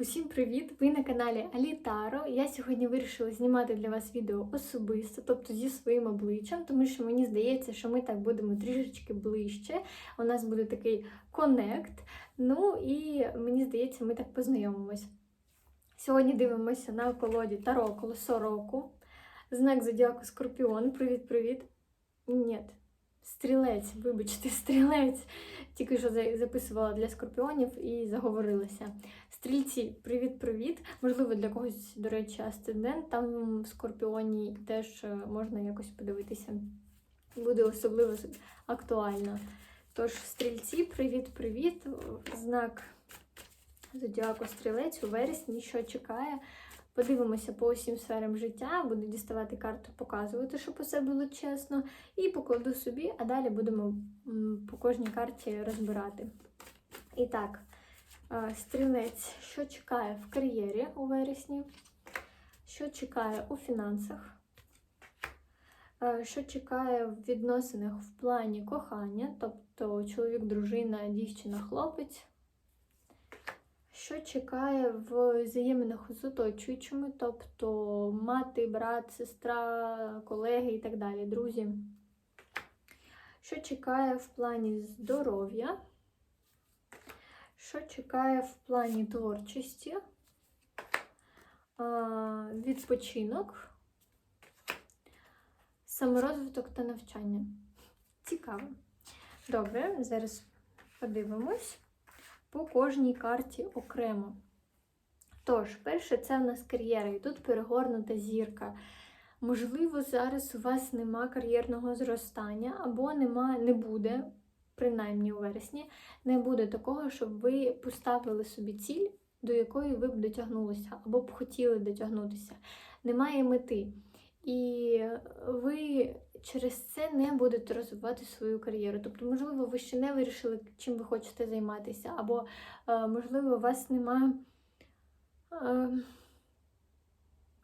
Усім привіт! Ви на каналі Алітаро. Я сьогодні вирішила знімати для вас відео особисто, тобто зі своїм обличчям, тому що мені здається, що ми так будемо трішечки ближче. У нас буде такий конект. Ну і мені здається, ми так познайомимось. Сьогодні дивимося на колоді Таро колесо року. Знак зодіаку Скорпіон. Привіт-привіт. Ні, стрілець, вибачте, стрілець. Тільки що записувала для скорпіонів і заговорилася. Стрільці, привіт-привіт. Можливо, для когось, до речі, асцендент там в скорпіоні теж е, можна якось подивитися. Буде особливо актуально. Тож, стрільці, привіт-привіт. Знак зодіаку стрілець у вересні, що чекає. Подивимося по усім сферам життя, буду діставати карту, показувати, щоб усе було чесно. І покладу собі, а далі будемо по кожній карті розбирати. І так, е, стрілець, що чекає в кар'єрі у вересні, що чекає у фінансах, е, що чекає в відносинах в плані кохання, тобто чоловік, дружина, дівчина, хлопець. Що чекає в взаєминах з оточуючими, тобто мати, брат, сестра, колеги і так далі, друзі. Що чекає в плані здоров'я? Що чекає в плані творчості? Відпочинок, саморозвиток та навчання. Цікаво. Добре, зараз подивимось по кожній карті окремо. Тож, перше, це в нас кар'єра, і тут перегорнута зірка. Можливо, зараз у вас нема кар'єрного зростання, або нема, не буде, принаймні у вересні, не буде такого, щоб ви поставили собі ціль, до якої ви б дотягнулися, або б хотіли дотягнутися. Немає мети. І ви через це не будете розвивати свою кар'єру. Тобто, можливо, ви ще не вирішили, чим ви хочете займатися, або, е, можливо, у вас немає. Е,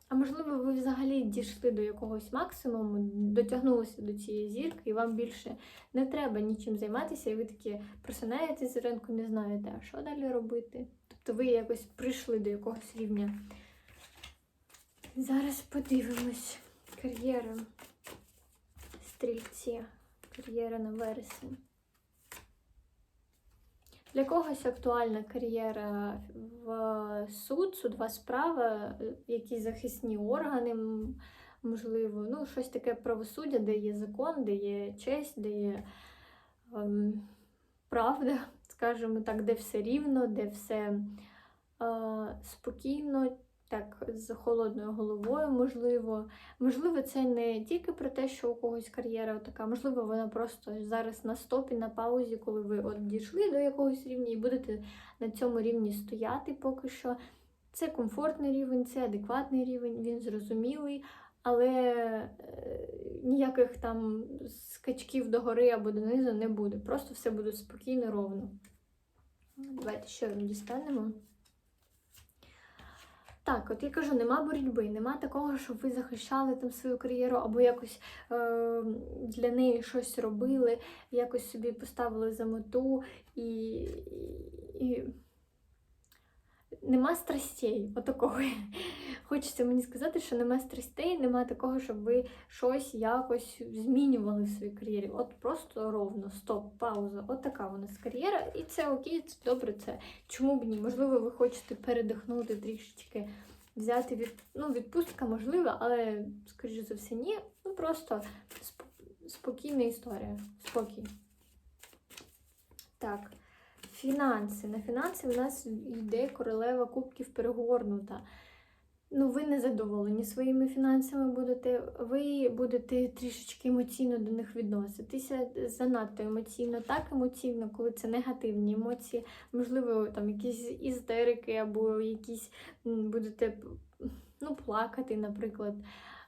а можливо, ви взагалі дійшли до якогось максимуму, дотягнулися до цієї зірки, і вам більше не треба нічим займатися, і ви такі просинаєтесь зранку, не знаєте, а що далі робити. Тобто ви якось прийшли до якогось рівня. Зараз подивимось. Кар'єра. Стрільці. Кар'єра на вересень. Для когось актуальна кар'єра в суд, судова справа, якісь захисні органи, можливо, ну, щось таке правосуддя, де є закон, де є честь, де є ем, правда, скажімо так, де все рівно, де все е, спокійно, так, з холодною головою, можливо. Можливо, це не тільки про те, що у когось кар'єра така, можливо, вона просто зараз на стопі, на паузі, коли ви от дійшли до якогось рівня і будете на цьому рівні стояти поки що. Це комфортний рівень, це адекватний рівень, він зрозумілий, але е, ніяких там скачків догори або донизу не буде. Просто все буде спокійно, ровно. Давайте ще дістанемо. Так, от я кажу, нема боротьби, нема такого, щоб ви захищали там свою кар'єру або якось е, для неї щось робили, якось собі поставили за мету і, і. Нема страстей. Отакого. Хочеться мені сказати, що нема страстей, нема такого, щоб ви щось якось змінювали в своїй кар'єрі. От просто ровно, стоп, пауза. От така у нас кар'єра, і це окей, це добре. Це чому б ні? Можливо, ви хочете передихнути трішечки, взяти від ну, відпустка, можливо, але скоріше за все, ні. Ну просто сп- спокійна історія. Спокій. Так. Фінанси. На фінанси в нас йде королева кубків перегорнута. Ну, ви не задоволені своїми фінансами будете, ви будете трішечки емоційно до них відноситися, занадто емоційно, так емоційно, коли це негативні емоції, можливо, там якісь істерики або якісь будете ну, плакати, наприклад.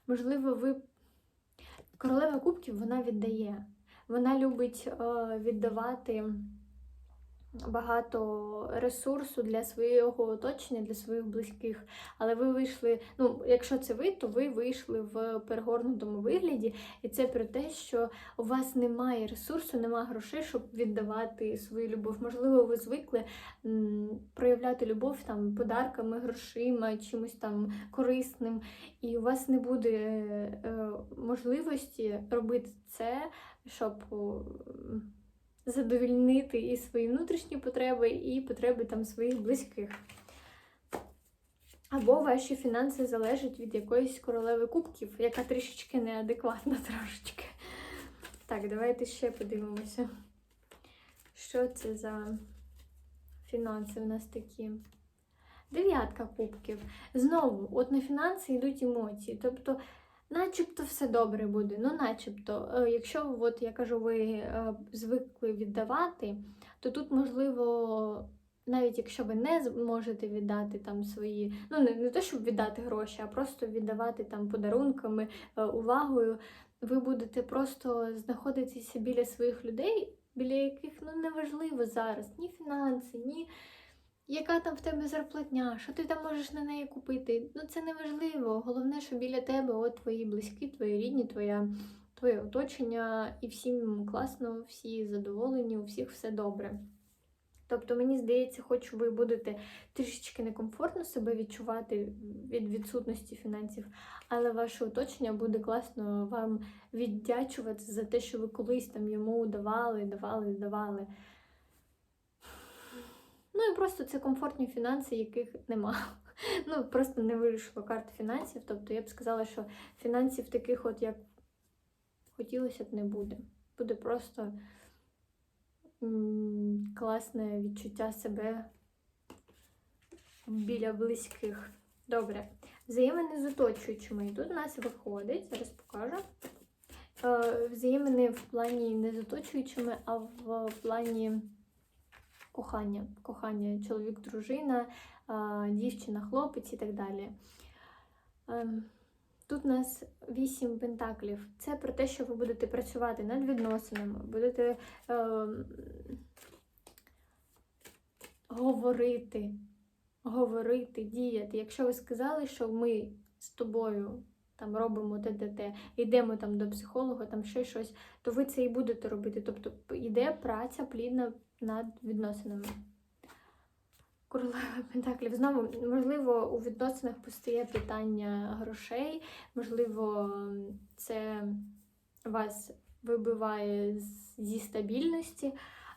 Можливо, ви. Королева кубків вона віддає. Вона любить е, віддавати багато ресурсу для свого оточення, для своїх близьких. Але ви вийшли, ну, якщо це ви, то ви вийшли в перегорнутому вигляді, і це про те, що у вас немає ресурсу, немає грошей, щоб віддавати свою любов. Можливо, ви звикли проявляти любов там подарками, грошима, чимось там корисним, і у вас не буде е, можливості робити це, щоб. Задовільнити і свої внутрішні потреби, і потреби там своїх близьких. Або ваші фінанси залежать від якоїсь королеви кубків, яка трішечки неадекватна трошечки. Так, давайте ще подивимося, що це за фінанси в нас такі. Дев'ятка кубків. Знову, от на фінанси йдуть емоції. Тобто, начебто все добре буде. Ну, начебто, Е, якщо от я кажу, ви е, звикли віддавати, то тут можливо. Навіть якщо ви не зможете віддати там свої, ну не, не те, щоб віддати гроші, а просто віддавати там подарунками, е, увагою, ви будете просто знаходитися біля своїх людей, біля яких ну неважливо зараз ні фінанси, ні яка там в тебе зарплатня, що ти там можеш на неї купити. Ну це не важливо. Головне, що біля тебе от твої близькі, твої рідні, твоя, твоє оточення, і всім класно, всі задоволені, у всіх все добре. Тобто, мені здається, хоч ви будете трішечки некомфортно себе відчувати від відсутності фінансів, але ваше оточення буде класно вам віддячувати за те, що ви колись там йому давали, давали, давали. Ну і просто це комфортні фінанси, яких нема. Ну, просто не вирішила карта фінансів. Тобто я б сказала, що фінансів таких, от як хотілося б, не буде. Буде просто класне відчуття себе біля близьких. Добре. Взаємини з оточуючими. І тут у нас виходить, зараз покажу. Е, Взаємини в плані не з оточуючими, а в плані кохання. Кохання чоловік, дружина, дівчина, хлопець і так далі. Ем, Тут у нас вісім пентаклів. Це про те, що ви будете працювати над відносинами, будете ем, говорити, говорити, діяти. Якщо ви сказали, що ми з тобою там робимо те, йдемо там до психолога, там ще щось, то ви це і будете робити. Тобто йде праця плідна над відносинами. Королева Пентаклів. Знову, можливо, у відносинах постає питання грошей, можливо, це вас вибиває зі стабільності,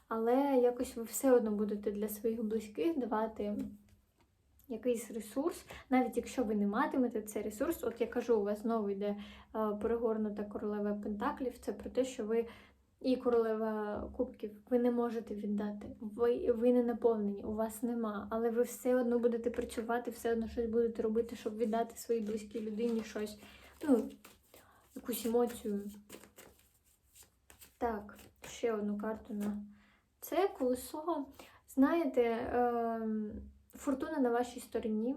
але якось ви все одно будете для своїх близьких давати якийсь ресурс, навіть якщо ви не матимете цей ресурс, от я кажу, у вас знову йде е, перегорнута королева Пентаклів, це про те, що ви і королева кубків ви не можете віддати. Ви, ви не наповнені, у вас нема, але ви все одно будете працювати, все одно щось будете робити, щоб віддати своїй близькій людині щось, ну, якусь емоцію. Так, ще одну карту на це колесо. Знаєте, ем, фортуна на вашій стороні.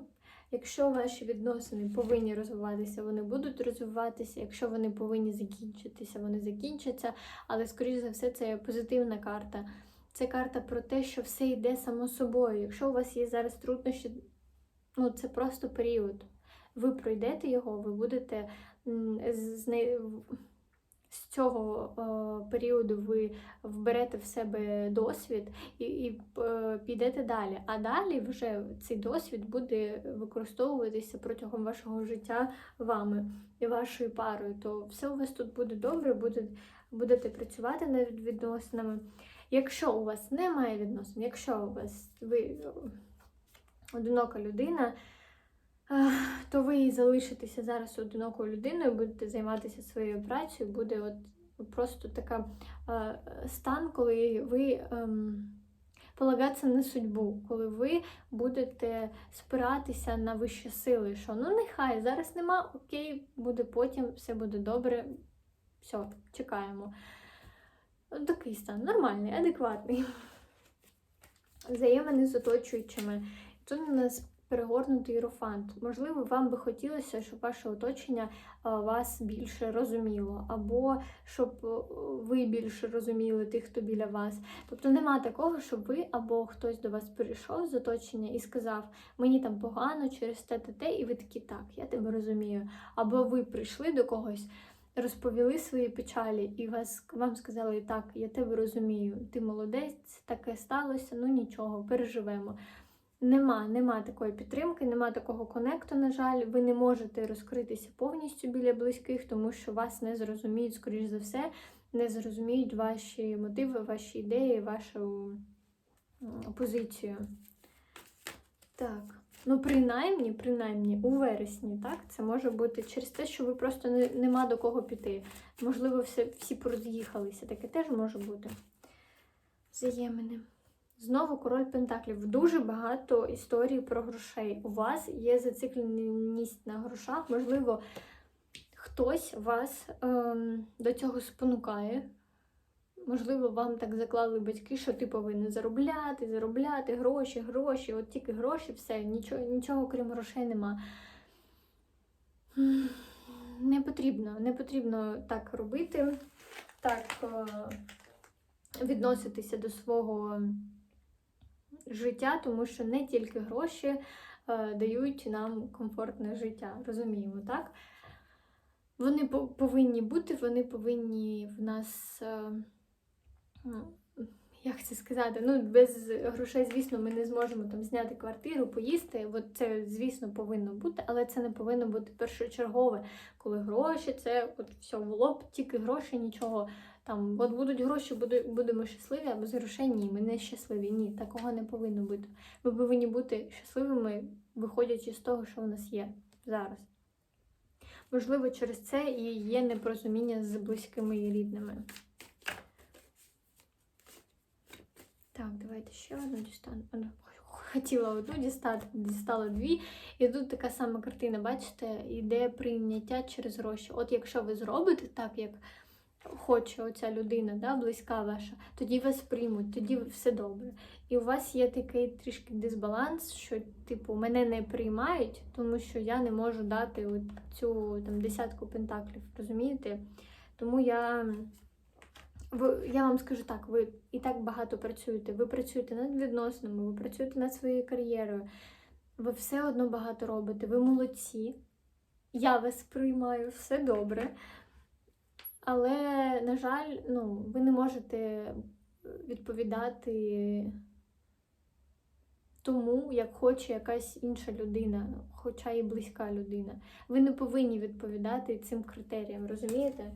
Якщо ваші відносини повинні розвиватися, вони будуть розвиватися. Якщо вони повинні закінчитися, вони закінчаться. Але, скоріш за все, це позитивна карта. Це карта про те, що все йде само собою. Якщо у вас є зараз труднощі, ну це просто період. Ви пройдете його, ви будете з, з, не- з цього е, періоду ви вберете в себе досвід і, і е, підете далі. А далі вже цей досвід буде використовуватися протягом вашого життя вами і вашою парою. То все у вас тут буде добре, буде, будете працювати над відносинами. Якщо у вас немає відносин, якщо у вас ви одинока людина, то ви і залишитеся зараз одинокою людиною, будете займатися своєю працею, буде от просто така стан, коли ви ем, полагатися на судьбу, коли ви будете спиратися на вищі сили, що ну нехай зараз нема, окей, буде потім, все буде добре. Все, чекаємо. Такий стан нормальний, адекватний. Взаємини з оточуючими. Тут у нас перегорнутий іерофант. Можливо, вам би хотілося, щоб ваше оточення вас більше розуміло, або щоб е, ви більше розуміли тих, хто біля вас. Тобто нема такого, щоб ви або хтось до вас прийшов з оточення і сказав, мені там погано через те, те, те, і ви такі, так, я тебе розумію. Або ви прийшли до когось. Розповіли свої печалі, і вас вам сказали, так, я тебе розумію, ти молодець, таке сталося, ну нічого, переживемо. Нема, нема такої підтримки, нема такого конекту, на жаль, ви не можете розкритися повністю біля близьких, тому що вас не зрозуміють, скоріш за все, не зрозуміють ваші мотиви, ваші ідеї, вашу позицію. Так. Ну, принаймні, принаймні, у вересні, так? Це може бути через те, що ви просто не, нема до кого піти. Можливо, все, всі пороз'їхалися. Таке теж може бути. Взаємини. Знову король Пентаклів. Дуже багато історій про грошей. У вас є зацикленість на грошах. Можливо, хтось вас ем, до цього спонукає. Можливо, вам так заклали батьки, що ти повинен заробляти, заробляти гроші, гроші, от тільки гроші, все, нічого, нічого крім грошей нема. Не потрібно, не потрібно так робити, так е, відноситися до свого життя, тому що не тільки гроші е, дають нам комфортне життя. Розуміємо, так? Вони по- повинні бути, вони повинні в нас. Як це сказати? Ну, без грошей, звісно, ми не зможемо там зняти квартиру, поїсти. От це, звісно, повинно бути, але це не повинно бути першочергове, коли гроші, це от все було б тільки гроші, нічого там. От будуть гроші, будемо щасливі, а без грошей ні, ми не щасливі. Ні, такого не повинно бути. Ми повинні бути щасливими, виходячи з того, що в нас є зараз. Можливо, через це і є непорозуміння з близькими і рідними. Так, давайте ще одну дістану. Ну, Хотіла одну дістати, дістала дві. І тут така сама картина, бачите, іде прийняття через гроші. От якщо ви зробите так, як хоче оця людина, да, близька ваша, тоді вас приймуть, тоді все добре. І у вас є такий трішки дисбаланс, що, типу, мене не приймають, тому що я не можу дати цю десятку пентаклів, розумієте? Тому я. Ви, я вам скажу так, ви і так багато працюєте. Ви працюєте над відносинами, ви працюєте над своєю кар'єрою. Ви все одно багато робите. Ви молодці. Я вас приймаю, все добре. Але, на жаль, ну, ви не можете відповідати тому, як хоче якась інша людина, хоча і близька людина. Ви не повинні відповідати цим критеріям, розумієте?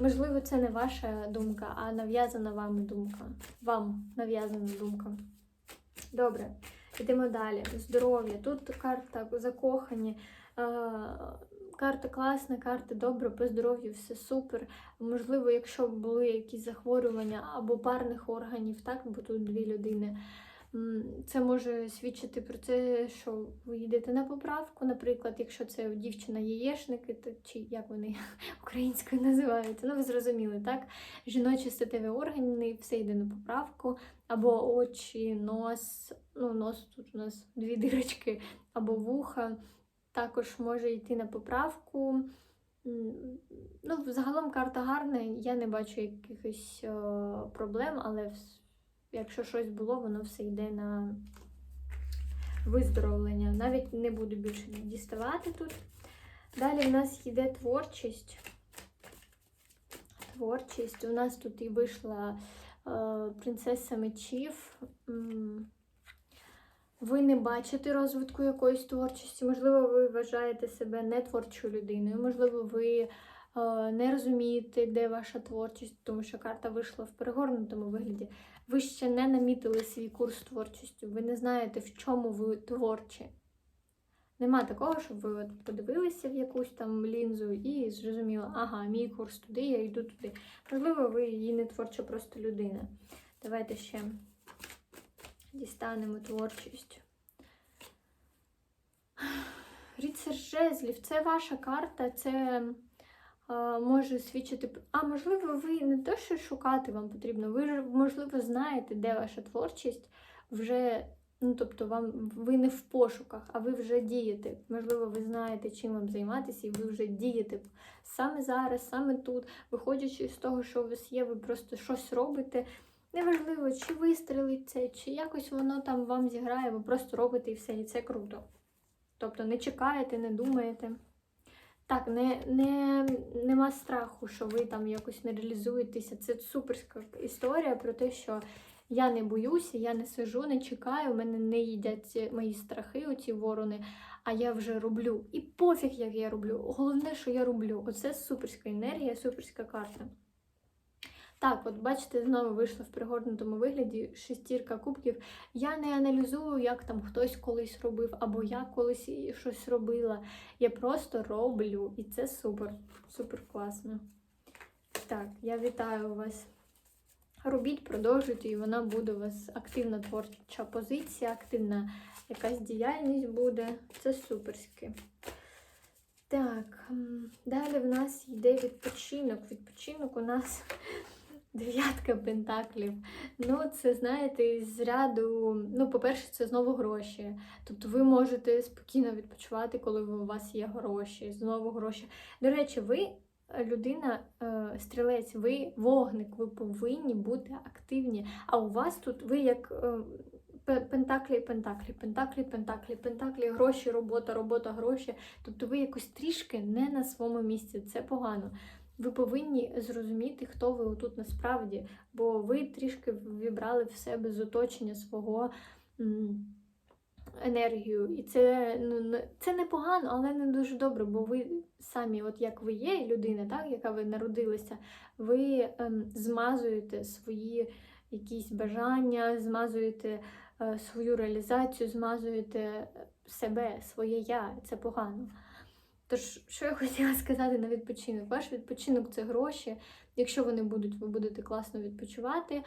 Можливо, це не ваша думка, а нав'язана вами думка. Вам нав'язана думка. Добре, йдемо далі. Здоров'я. Тут карта закохані. Е, Карта класна, карта добра, по здоров'ю все супер. Можливо, якщо були якісь захворювання або парних органів, так, бо тут дві людини. Це може свідчити про те, що ви йдете на поправку, наприклад, якщо це дівчина яєшники, то чи як вони українською називаються. Ну, ви зрозуміли, так? Жіночі статеві органи, все йде на поправку, або очі, нос, ну, нос тут у нас дві дирочки, або вуха. Також може йти на поправку. Ну, загалом карта гарна, я не бачу якихось е, проблем, але якщо щось було, воно все йде на виздоровлення. Навіть не буду більше діставати тут. Далі в нас йде творчість. Творчість. У нас тут і вийшла е, принцеса мечів. Ви не бачите розвитку якоїсь творчості, можливо, ви вважаєте себе не творчою людиною, можливо, ви е, не розумієте, де ваша творчість, тому що карта вийшла в перегорнутому вигляді. Ви ще не намітили свій курс творчістю, ви не знаєте, в чому ви творчі. Нема такого, щоб ви от подивилися в якусь там лінзу і зрозуміли, ага, мій курс туди, я йду туди. Можливо, ви її не творча просто людина. Давайте ще дістанемо творчість. Ріцар жезлів, це ваша карта, це може свідчити. А можливо, ви не те, що шукати вам потрібно, ви можливо, знаєте, де ваша творчість, вже Ну, тобто, вам ви не в пошуках, а ви вже дієте. Можливо, ви знаєте, чим вам займатися, і ви вже дієте саме зараз, саме тут, виходячи з того, що у вас є, ви просто щось робите. Неважливо, чи вистрелить це, чи якось воно там вам зіграє, ви просто робите і все, і це круто. Тобто не чекаєте, не думаєте. Так, не, не, нема страху, що ви там якось не реалізуєтеся. Це суперська історія про те, що я не боюся, я не сижу, не чекаю, в мене не їдять мої страхи, оці ворони, а я вже роблю. І пофіг, як я роблю. Головне, що я роблю. Оце суперська енергія, суперська карта. Так, от бачите, знову вийшла в пригорнутому вигляді шестірка кубків. Я не аналізую, як там хтось колись робив, або я колись щось робила. Я просто роблю. І це супер, супер класно. Так, я вітаю вас. Робіть, продовжуйте, і вона буде у вас активна творча позиція, активна якась діяльність буде. Це суперське. Так, далі в нас йде відпочинок. Відпочинок у нас дев'ятка пентаклів. Ну, це, знаєте, з ряду. Ну, по-перше, це знову гроші. Тобто ви можете спокійно відпочивати, коли у вас є гроші, знову гроші. До речі, ви е, людина, е, стрілець, ви вогник, ви повинні бути активні. А у вас тут ви як. е, Пентаклі, пентаклі, пентаклі, пентаклі, пентаклі, гроші, робота, робота, гроші. Тобто ви якось трішки не на своєму місці. Це погано. Ви повинні зрозуміти, хто ви тут насправді, бо ви трішки вібрали в себе з оточення свого енергію. І це, ну, це непогано, але не дуже добре, бо ви самі, от як ви є, людина, так, яка ви народилися, ви ем, змазуєте свої якісь бажання, змазуєте е, свою реалізацію, змазуєте себе, своє я. Це погано. Тож, що я хотіла сказати на відпочинок? Ваш відпочинок це гроші. Якщо вони будуть, ви будете класно відпочивати.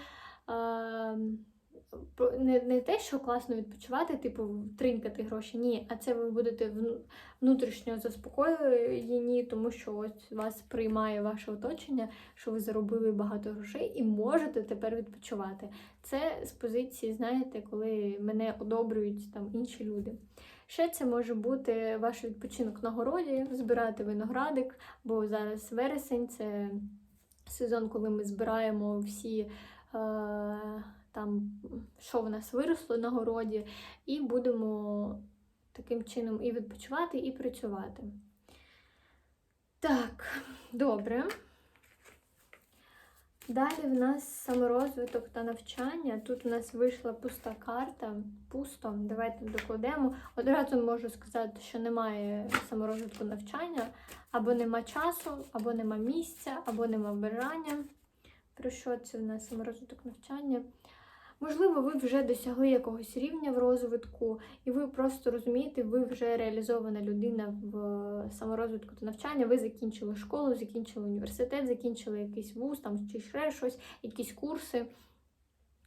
Не, не те, що класно відпочивати, типу тринькати гроші, ні, а це ви будете вну- внутрішньо заспокоєні, тому що ось вас приймає ваше оточення, що ви заробили багато грошей і можете тепер відпочивати. Це з позиції, знаєте, коли мене одобрюють там інші люди. Ще це може бути ваш відпочинок на городі, збирати виноградик, бо зараз вересень це сезон, коли ми збираємо всі е, там, що в нас виросло на городі, і будемо таким чином і відпочивати, і працювати. Так, добре. Далі в нас саморозвиток та навчання. Тут у нас вийшла пуста карта. Пусто. Давайте докладемо. Одразу можу сказати, що немає саморозвитку навчання, або нема часу, або нема місця, або нема бажання. Про що це в нас саморозвиток навчання? Можливо, ви вже досягли якогось рівня в розвитку, і ви просто розумієте, ви вже реалізована людина в саморозвитку та навчання. Ви закінчили школу, закінчили університет, закінчили якийсь вуз там чи ще щось, якісь курси.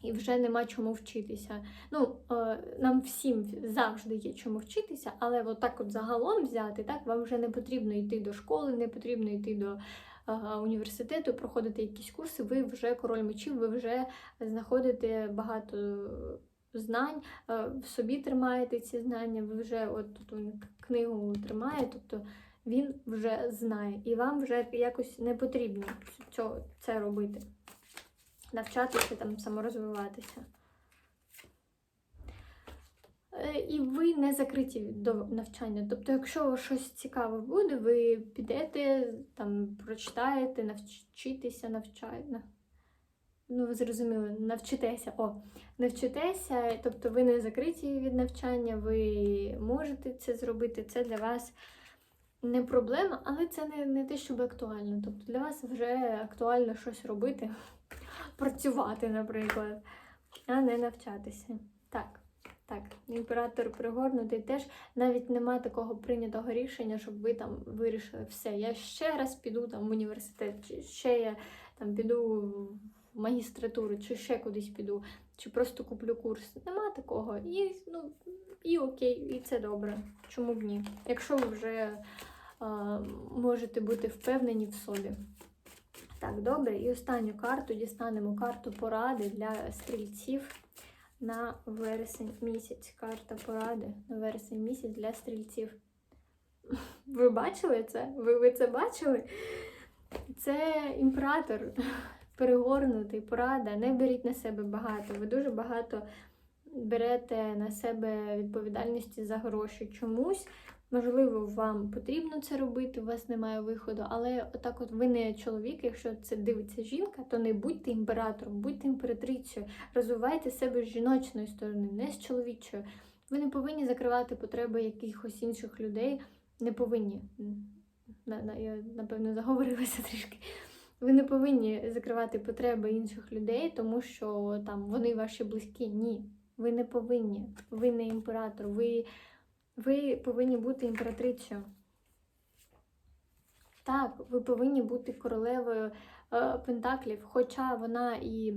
І вже нема чому вчитися. Ну, е, нам всім завжди є чому вчитися, але от так от загалом взяти, так, вам вже не потрібно йти до школи, не потрібно йти до е, університету, проходити якісь курси, ви вже король мечів, ви вже знаходите багато знань, е, в собі тримаєте ці знання, ви вже от тут книгу тримає, тобто він вже знає, і вам вже якось не потрібно це робити навчатися там саморозвиватися. Е, І ви не закриті до навчання. Тобто, якщо щось цікаве буде, ви підете, там прочитаєте, навчитеся, навчаєте. Ну, ви зрозуміли, навчитеся. О, навчитеся, тобто ви не закриті від навчання, ви можете це зробити. Це для вас не проблема, але це не, не те, щоб актуально. Тобто для вас вже актуально щось робити, працювати, наприклад, а не навчатися. Так, імператор пригорнутий теж навіть немає такого прийнятого рішення, щоб ви там вирішили все. Я ще раз піду там в університет, чи ще я там піду в магістратуру, чи ще кудись піду, чи просто куплю курс. Нема такого. І, ну, і окей, і це добре. Чому б ні? Якщо ви вже а, можете бути впевнені в собі. Так, добре. І останню карту дістанемо карту поради для стрільців на вересень місяць. Карта поради на вересень місяць для стрільців. Ви бачили це? Ви, ви це бачили? Це імператор перегорнутий, порада. Не беріть на себе багато. Ви дуже багато берете на себе відповідальності за гроші чомусь. Можливо, вам потрібно це робити, у вас немає виходу, але отак от ви не чоловік, якщо це дивиться жінка, то не будьте імператором, будьте імператрицею, розвивайте себе з жіночної сторони, не з чоловічої. Ви не повинні закривати потреби якихось інших людей, не повинні. Я, напевно, заговорилася трішки. Ви не повинні закривати потреби інших людей, тому що там вони ваші близькі. Ні. Ви не повинні. Ви не імператор. Ви, ви повинні бути імператрицею. Так, ви повинні бути королевою е, Пентаклів, хоча вона і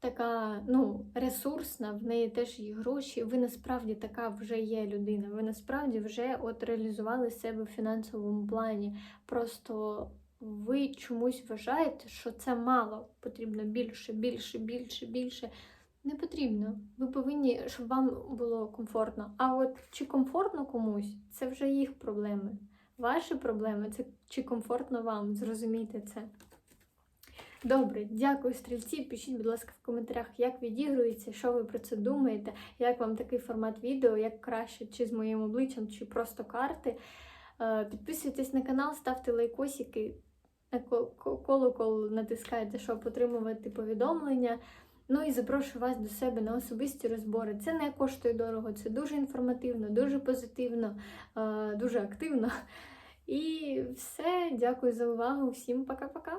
така ну, ресурсна, в неї теж є гроші. Ви насправді така вже є людина. Ви насправді вже от реалізували себе в фінансовому плані. Просто ви чомусь вважаєте, що це мало. Потрібно більше, більше, більше, більше. Не потрібно. Ви повинні, щоб вам було комфортно. А от чи комфортно комусь, це вже їх проблеми. Ваші проблеми це чи комфортно вам. Зрозумійте це. Добре, дякую, стрільці. Пишіть, будь ласка, в коментарях, як відігрується, що ви про це думаєте, як вам такий формат відео, як краще, чи з моїм обличчям, чи просто карти. Е, Підписуйтесь на канал, ставте лайкосики, на ко- колокол натискайте, щоб отримувати повідомлення. Ну і запрошую вас до себе на особисті розбори. Це не коштує дорого, це дуже інформативно, дуже позитивно, е, дуже активно. І все, дякую за увагу. Всім пока-пока.